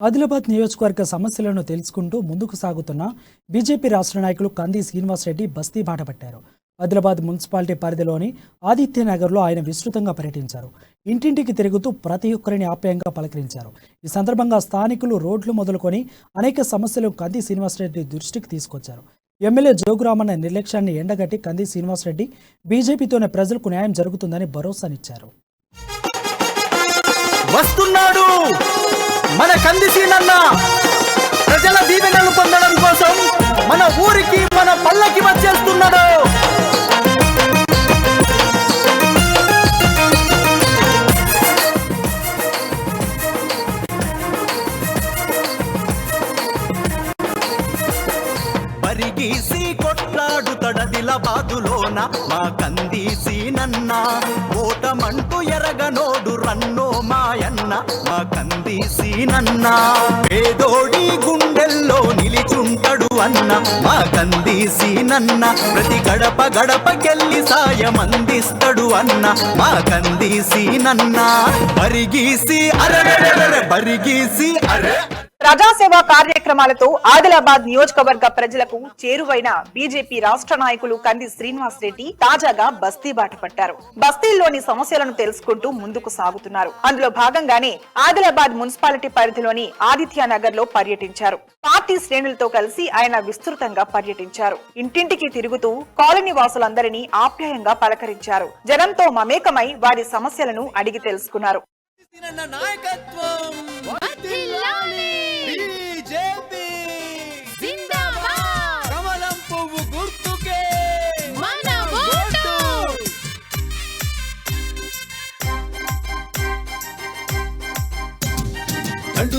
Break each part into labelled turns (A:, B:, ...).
A: ఆదిలాబాద్ నియోజకవర్గ సమస్యలను తెలుసుకుంటూ ముందుకు సాగుతున్న బీజేపీ రాష్ట్ర నాయకులు కంది శ్రీనివాసరెడ్డి బస్తీ బాట పట్టారు. ఆదిలాబాద్ మున్సిపాలిటీ పరిధిలోని ఆదిత్యనగర్లో ఆయన విస్తృతంగా పర్యటించారు. ఇంటింటికి తిరుగుతూ ప్రతి ఒక్కరిని ఆప్యాయంగా పలకరించారు. ఈ సందర్భంగా స్థానికులు రోడ్లు మొదలుకొని అనేక సమస్యలు కంది శ్రీనివాసరెడ్డి దృష్టికి తీసుకొచ్చారు. ఎమ్మెల్యే జోగురామన్న నిర్లక్ష్యాన్ని ఎండగట్టి కంది శ్రీనివాసరెడ్డి బీజేపీతోనే ప్రజలకు న్యాయం జరుగుతుందని భరోసానిచ్చారు.
B: వస్తున్నాడు! మన కందిసీనన్న ప్రజల దీవెనలు పొందడం కోసం మన ఊరికి మన పల్లకి వచ్చేస్తున్నాడు. పరిగీసి కొట్లాడు తడదిల బాదులోన మా కందీసి నన్నా మగనోడు రన్నో మాయన్న మా కందీసి నన్న పేదోడి గుండెల్లో నిలిచుంటడు అన్న మా కందీసి నన్న ప్రతి గడప గడపకెళ్ళి సాయం అందిస్తాడు అన్న మా కందీసి నన్న పరిగీసి అరే పరిగీసి అరే.
C: ప్రజాసేవా కార్యక్రమాలతో ఆదిలాబాద్ నియోజకవర్గ ప్రజలకు చేరువైన బీజేపీ రాష్ట్ర నాయకులు కంది శ్రీనివాస్ రెడ్డి తాజాగా బస్తీ బాట పట్టారు. బస్తీల్లోని సమస్యలను తెలుసుకుంటూ ముందుకు సాగుతున్నారు. అందులో భాగంగానే ఆదిలాబాద్ మున్సిపాలిటీ పరిధిలోని ఆదిత్య నగర్లో పర్యటించారు. పార్టీ శ్రేణులతో కలిసి ఆయన విస్తృతంగా పర్యటించారు. ఇంటింటికి తిరుగుతూ కాలనీ వాసులందరినీ ఆప్యాయంగా పలకరించారు. జనంతో మమేకమై వారి సమస్యలను అడిగి తెలుసుకున్నారు.
B: నాయకత్వం.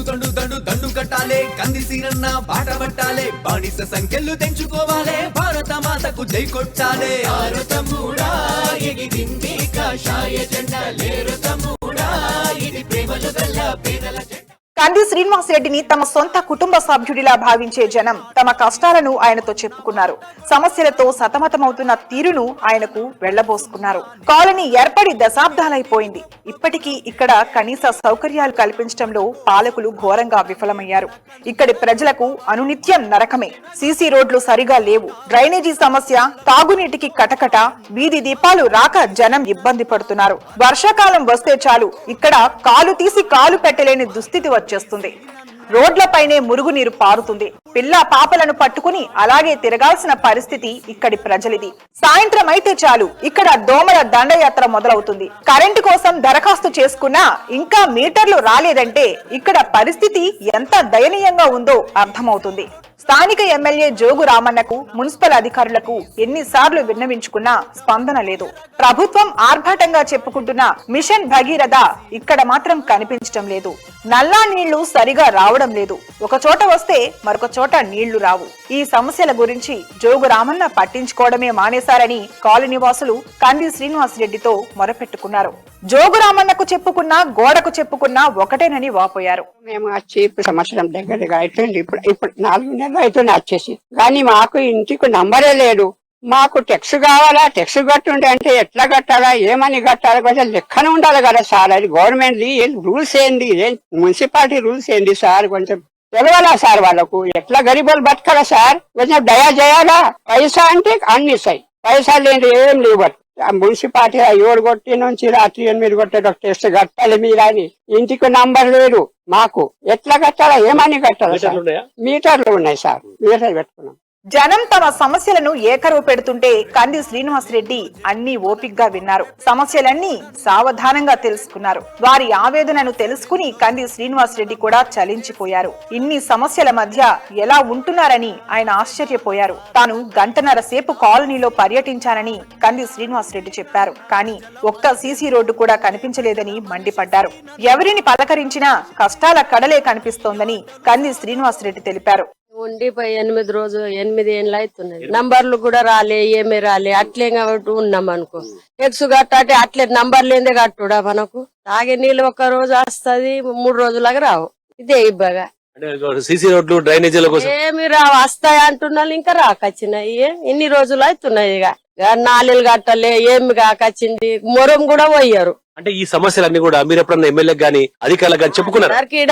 B: దండు దండు దండు కట్టాలే కంది సీరన్న పాట పట్టాలే బానిస సంఖ్యలు తెంచుకోవాలే భారత మాతకు జై కొట్టాలే. భారతముడా ఎగిరింది కాషాయ జెండా లేరు ఇది ప్రేమలు గల్ల పేదల జెండా.
C: కంది శ్రీనివాస్ రెడ్డిని తమ సొంత కుటుంబ సభ్యుడిలా భావించే జనం తమ కష్టాలను ఆయనతో చెప్పుకున్నారు. సమస్యలతో సతమతమవుతున్న తీరును ఆయనకు వెళ్ళబోసుకున్నారు. కాలనీ ఏర్పడి దశాబ్దాలైపోయింది. ఇప్పటికీ ఇక్కడ కనీస సౌకర్యాలు కల్పించడంలో పాలకులు ఘోరంగా విఫలమయ్యారు. ఇక్కడి ప్రజలకు అనునిత్యం నరకమే. సీసీ రోడ్లు సరిగా లేవు. డ్రైనేజీ సమస్య తాగునీటికి కటకట వీధి దీపాలు రాక జనం ఇబ్బంది పడుతున్నారు. వర్షాకాలం వస్తే చాలు. ఇక్కడ కాలు తీసి కాలు పెట్టలేని దుస్థితి వచ్చేస్తుంది. రోడ్లపైనే మురుగునీరు పారుతుంది. పిల్ల పాపలను పట్టుకుని అలాగే తిరగాల్సిన పరిస్థితి ఇక్కడి ప్రజలిది. సాయంత్రం అయితే చాలు ఇక్కడ దోమల దండయాత్ర మొదలవుతుంది. కరెంటు కోసం దరఖాస్తు చేసుకున్నా ఇంకా మీటర్లు రాలేదంటే ఇక్కడ పరిస్థితి ఎంత దయనీయంగా ఉందో అర్థమవుతుంది. స్థానిక ఎమ్మెల్యే జోగు రామన్నకు మున్సిపల్ అధికారులకు ఎన్నిసార్లు విన్నవించుకున్నా స్పందన లేదు. ప్రభుత్వం ఆర్భాటంగా చెప్పుకుంటున్న మిషన్ భగీరథ ఇక్కడ మాత్రం కనిపించటం లేదు. నల్లా నీళ్ళు సరిగా రావడం లేదు. ఒక చోట వస్తే మరొక చోట నీళ్ళు రావు. ఈ సమస్యల గురించి జోగు రామన్న పట్టించుకోవడమే మానేశారని కాలనీ వాసులు కంది శ్రీనివాస్ రెడ్డితో మొరపెట్టుకున్నారు. జోగు రామన్నకు చెప్పుకున్నా గోడకు చెప్పుకున్నా ఒకటేనని వాపోయారు.
D: మేము వచ్చి ఇప్పుడు సంవత్సరం దగ్గరగా అయితే ఇప్పుడు ఇప్పుడు నాలుగు నెలలు అవుతుంది వచ్చేసి కానీ మాకు ఇంటికి నంబరే లేదు. మాకు టెక్స్ కావాలా? టెక్స్ కట్టుండే అంటే ఎట్లా కట్టాలా? ఏమని కట్టాలా? కొంచెం లెక్కన ఉండాలి కదా సార్. అది గవర్నమెంట్ రూల్స్ ఏంది? ఏం మున్సిపాలిటీ రూల్స్ ఏంది సార్? కొంచెం తెలవాలా సార్ వాళ్ళకు? ఎట్లా గరీబులు బతకాలా సార్? కొంచెం దయా చేయాలా? పైసా అంటే అన్ని ఇస్తాయి. పైసా లేని ఏం లేవు ఆ మున్సిపాలిటీ ఏడు కొట్టి నుంచి రాత్రి ఎనిమిది కొట్టే టెస్ట్ కట్టాలి మీరు అని. ఇంటికి నంబర్ లేదు మాకు. ఎట్లా కట్టాలా? ఏమని కట్టాలా సార్? మీటర్లు ఉన్నాయి సార్. మీటర్ పెట్టుకున్నాం.
C: జనం తమ సమస్యలను ఏకరువు పెడుతుంటే కంది శ్రీనివాస్ రెడ్డి అన్ని ఓపిగ్గా విన్నారు. సమస్యలన్నీ సావధానంగా తెలుసుకున్నారు. వారి ఆవేదనను తెలుసుకుని కంది శ్రీనివాస్ రెడ్డి కూడా చలించిపోయారు. ఇన్ని సమస్యల మధ్య ఎలా ఉంటున్నారని ఆయన ఆశ్చర్యపోయారు. తాను గంటన్నర సేపు కాలనీలో పర్యటించానని కంది శ్రీనివాస్ రెడ్డి చెప్పారు. కానీ ఒక్క సీసీ రోడ్డు కూడా కనిపించలేదని మండిపడ్డారు. ఎవరిని పలకరించినా కష్టాల కడలే కనిపిస్తోందని కంది శ్రీనివాస్ రెడ్డి తెలిపారు.
E: ఉండిపోయి ఎనిమిది రోజు ఎనిమిది ఏళ్ళు అవుతున్నది. నంబర్లు కూడా రాలే ఏమీ రాలే. అట్లే కాబట్టి ఉన్నాం అనుకో. ఎక్స్ కట్టాటే అట్లే నంబర్ లేదే కట్టుడా మనకు? తాగే నీళ్ళు ఒక రోజు వస్తది మూడు రోజులకు రావు. ఇదే ఇబ్బగా
F: సీసీ రోడ్లు డ్రైనేజీల కోసం.
E: ఏమి రావు. వస్తాయి అంటున్నారు ఇంకా రాకొచ్చినాయి? ఇన్ని రోజులు అవుతున్నాయి ఇక? ఇక నాలుగు కట్టలే ఏమి కాకొచ్చింది మొరం కూడా పోయారు.
F: అంటే ఈ సమస్యలన్నీ కూడా మీరు ఎప్పుడన్నా ఎమ్మెల్యే గానీ అధికారులకు గానీ చెప్పుకున్నారు?
E: అందరికి ఈడ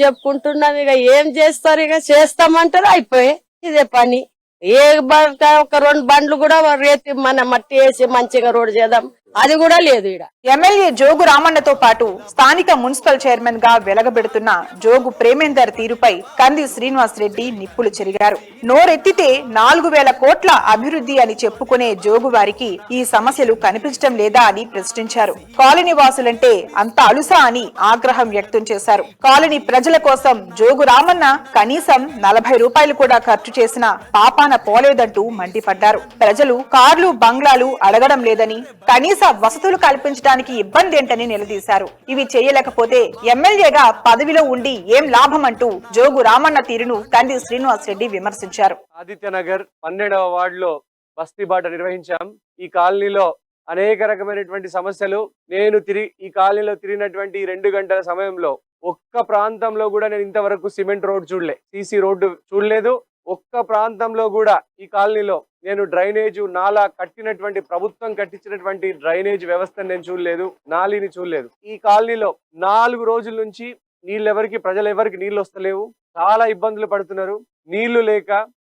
E: చెప్పుకుంటున్నాం ఇక. ఏం చేస్తారు ఇక? చేస్తామంటారు అయిపోయి. ఇదే పని. ఏ బ- ఒక రెండు బండ్లు కూడా రేతి మన మట్టి వేసి మంచిగా రోడ్ చేద్దాం. అది కూడా లేదు ఇడ
C: ఎమ్మెల్యే జోగు రామన్నతో పాటు స్థానిక మున్సిపల్ చైర్మన్గా వెలగబెడుతున్న జోగు ప్రేమేందర్ తీరుపై కంది శ్రీనివాస్ రెడ్డి నిప్పులు చెరిగారు. నోరెత్తితే నాలుగు వేల కోట్ల అభివృద్ధి అని చెప్పుకునే జోగు వారికి ఈ సమస్యలు కనిపించడం లేదా అని ప్రశ్నించారు. కాలనీ వాసులంటే అంత అలుసా అని ఆగ్రహం వ్యక్తం చేశారు. కాలనీ ప్రజల కోసం జోగు రామన్న కనీసం నలభై రూపాయలు కూడా ఖర్చు చేసిన పాపాన పోలేదంటూ మండిపడ్డారు. ప్రజలు కార్లు బంగ్లాలు అడగడం లేదని కనీస వసతులు కల్పించడానికి ఇబ్బంది ఏంటని నిలదీశారు. ఇవి చేయలేకపోతే ఎమ్మెల్యేగా పదవిలో ఉండి ఏం లాభం అంటూ జోగు రామన్న తీరును కంది శ్రీనివాస్ రెడ్డి విమర్శించారు.
G: ఆదిత్యనగర్ పన్నెండవ వార్డులో బస్తీ బాట నిర్వహించాం. ఈ కాలనీలో అనేక రకమైనటువంటి సమస్యలు. నేను తిరిగి ఈ కాలనీలో తిరిగినటువంటి రెండు గంటల సమయంలో ఒక్క ప్రాంతంలో కూడా నేను ఇంతవరకు సిమెంట్ రోడ్ చూడలే. సీసీ రోడ్డు చూడలేదు. ఒక్క ప్రాంతంలో కూడా ఈ కాలనీలో నేను డ్రైనేజ్ నాలా కట్టినటువంటి ప్రభుత్వం కట్టించినటువంటి డ్రైనేజ్ వ్యవస్థను నేను చూడలేదు నాలీని చూడలేదు. ఈ కాలనీలో నాలుగు రోజుల నుంచి నీళ్ళెవరికి ప్రజలు ఎవరికి నీళ్ళు వస్తలేవు చాలా ఇబ్బందులు పడుతున్నారు. నీళ్ళు లేక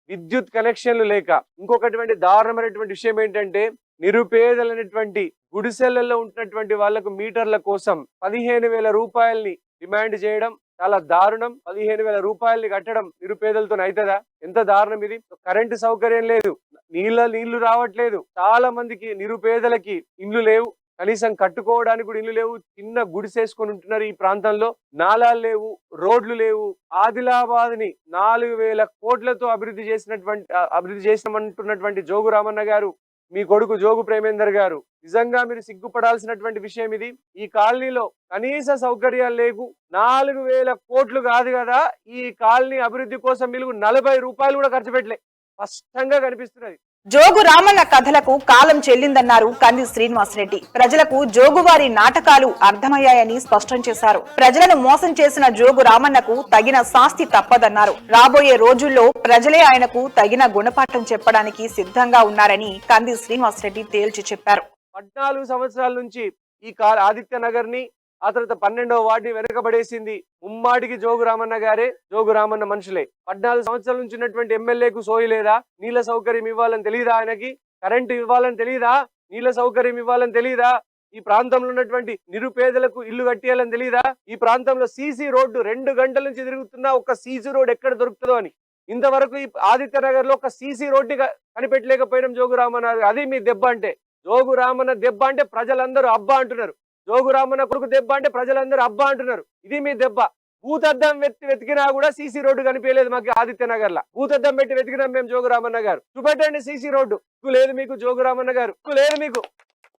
G: విద్యుత్ కనెక్షన్లు లేక. ఇంకొకటువంటి దారుణమైనటువంటి విషయం ఏంటంటే నిరుపేదలైనటువంటి గుడిసెలలో ఉంటున్నటువంటి వాళ్ళకు మీటర్ల కోసం పదిహేను వేల రూపాయల్ని డిమాండ్ చేయడం చాలా దారుణం. పదిహేను వేల రూపాయల్ని కట్టడం నిరుపేదలతో అవుతుందా ఎంత దారుణం ఇది? కరెంటు సౌకర్యం లేదు. నీళ్ళ నీళ్ళు రావట్లేదు. చాలా మందికి నిరుపేదలకి ఇండ్లు లేవు. కనీసం కట్టుకోవడానికి కూడా ఇల్లు లేవు. చిన్న గుడిసేసుకొని ఉంటున్నారు ఈ ప్రాంతంలో. నాలాలు లేవు. రోడ్లు లేవు. ఆదిలాబాద్ని నాలుగు వేల కోట్లతో అభివృద్ధి చేసినటువంటి అభివృద్ధి చేసినమంటున్నటువంటి జోగు రామన్న గారు మీ కొడుకు జోగు ప్రేమేందర్ గారు. నిజంగా మీరు సిగ్గుపడాల్సినటువంటి విషయం ఇది. ఈ కాలనీలో కనీస సౌకర్యాలు లేవు. నాలుగు వేల కోట్లు కాదు కదా ఈ కాలనీ అభివృద్ధి కోసం మీరు నలభై రూపాయలు కూడా ఖర్చు పెట్టలే. స్పష్టంగా కనిపిస్తున్నది.
C: జోగు రామన్న కథలకు కాలం చెల్లిందన్నారు కంది శ్రీనివాస్ రెడ్డి ప్రజలకు జోగువారి నాటకాలు అర్థమయ్యాయని స్పష్టం చేశారు. ప్రజలను మోసం చేసిన జోగు రామన్నకు తగిన శాస్తి తప్పదన్నారు. రాబోయే రోజుల్లో ప్రజలే ఆయనకు తగిన గుణపాఠం చెప్పడానికి సిద్ధంగా ఉన్నారని కంది శ్రీనివాస్ రెడ్డి తేల్చి చెప్పారు.
G: పద్నాలుగు సంవత్సరాల నుంచి ఈ కాల ఆదిత్య నగర్ని ఆ తర్వాత పన్నెండవ వార్డు వెనకబడేసింది ముమ్మాడికి జోగు రామన్న గారే జోగు రామన్న మనుషులే. పద్నాలుగు సంవత్సరాల నుంచి ఉన్నటువంటి ఎమ్మెల్యేకు సోయి లేదా? నీళ్ళ సౌకర్యం ఇవ్వాలని తెలియదా ఆయనకి? కరెంటు ఇవ్వాలని తెలియదా నీళ్ళ సౌకర్యం ఇవ్వాలని తెలియదా ఈ ప్రాంతంలో ఉన్నటువంటి నిరుపేదలకు ఇల్లు కట్టేయాలని తెలియదా ఈ ప్రాంతంలో సీసీ రోడ్డు రెండు గంటల నుంచి తిరుగుతున్నా ఒక సీసీ రోడ్ ఎక్కడ దొరుకుతుందో అని. ఇంతవరకు ఈ ఆదిత్య నగర్లో ఒక సీసీ రోడ్డు కనిపెట్టలేకపోయినాం జోగు రామన్న అది మీ దెబ్బ అంటే. జోగు రామన్న దెబ్బ అంటే ప్రజలందరూ అబ్బా అంటున్నారు. జోగురామన్న కొడుకు దెబ్బ అంటే ప్రజలందరూ అబ్బా అంటున్నారు. ఇది మీ దెబ్బ. భూతద్దం వెతి వెతికినా కూడా సీసీ రోడ్డు కనిపించలేదు మాకు ఆదిత్య నగర్ లా భూతద్దం పెట్టి వెతికినాం మేము జోగురామన్న గారు. చూపెట్టండి సీసీ రోడ్డు. లేదు మీకు జోగురామన్న గారు. లేదు మీకు.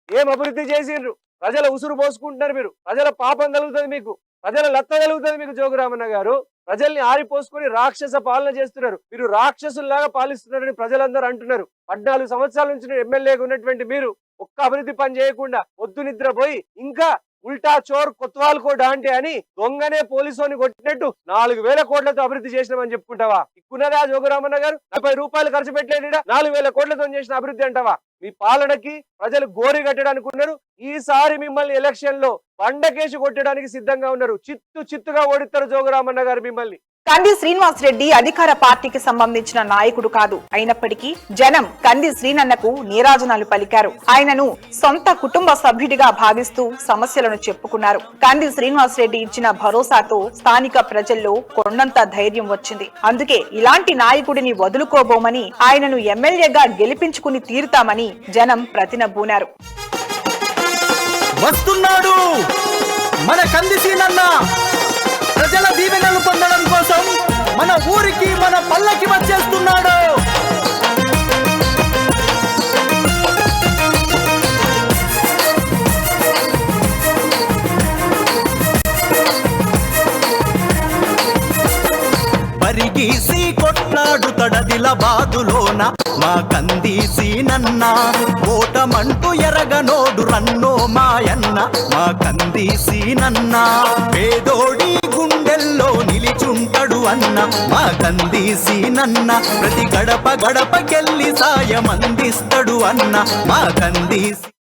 G: ఏం అభివృద్ధి చేసిండ్రు? ప్రజల ఉసురు పోసుకుంటున్నారు మీరు. ప్రజల పాపం కలుగుతుంది మీకు. ప్రజల లత్త కలుగుతుంది మీకు జోగురామన్న గారు. ప్రజల్ని ఆరిపోసుకొని రాక్షస పాలన చేస్తున్నారు. మీరు రాక్షసుల్లాగా పాలిస్తున్నారని ప్రజలందరూ అంటున్నారు. పద్నాలుగు సంవత్సరాల నుంచి ఎమ్మెల్యేగా ఉన్నటువంటి మీరు ఒక్క అభివృద్ధి పని చేయకుండా పొద్దు నిద్రపోయి ఇంకా ఉల్టా చోర్ కొత్వాల్కో డాంటే అని దొంగనే పోలీసుని కొట్టినట్టు నాలుగు వేల కోట్లతో అభివృద్ధి చేసినామని చెప్పుకుంటావా? ఇక్కున్నదా జోగురామన్న గారు? నలభై రూపాయలు ఖర్చు పెట్టలేడా నాలుగు వేల కోట్లతో చేసిన అభివృద్ధి అంటావా? మీ పాలనకి ప్రజలు గోరి కట్టడానికి ఉన్నారు. ఈసారి మిమ్మల్ని ఎలక్షన్లో బండకేసి కొట్టడానికి సిద్ధంగా ఉన్నారు. చిత్తు చిత్తుగా ఓడిస్తారు జోగురామన్న గారు మిమ్మల్ని.
C: కంది శ్రీనివాస్ రెడ్డి అధికార పార్టీకి సంబంధించిన నాయకుడు కాదు. అయినప్పటికీ జనం కంది శ్రీనన్నకు నీరాజనాలు పలికారు. ఆయనను సొంత కుటుంబ సభ్యుడిగా భావిస్తూ సమస్యలను చెప్పుకున్నారు. కంది శ్రీనివాస్ రెడ్డి ఇచ్చిన భరోసాతో స్థానిక ప్రజల్లో కొండంత ధైర్యం వచ్చింది. అందుకే ఇలాంటి నాయకుడిని వదులుకోబోమని ఆయనను ఎమ్మెల్యేగా గెలిపించుకుని తీరుతామని జనం ప్రతినబూనారు.
B: వస్తున్నాడు మన కందిసీనన్న ప్రజల దీవెనలు పొందడం కోసం మన ఊరికి మన పల్లకి వచ్చేస్తున్నాడు. పరిగీసి కొట్లాడు తడదిల బాదులోన మా కందీసి నన్న ఓటమంటూ ఎరగనోడు రన్నో మాయన్న మా కందీసి నన్న పేదోడి గుండెల్లో నిలిచుంటడు అన్న మా కందీసి నన్న. ప్రతి గడప గడపకెళ్ళి సాయం అందిస్తడు అన్న మా కందీసి.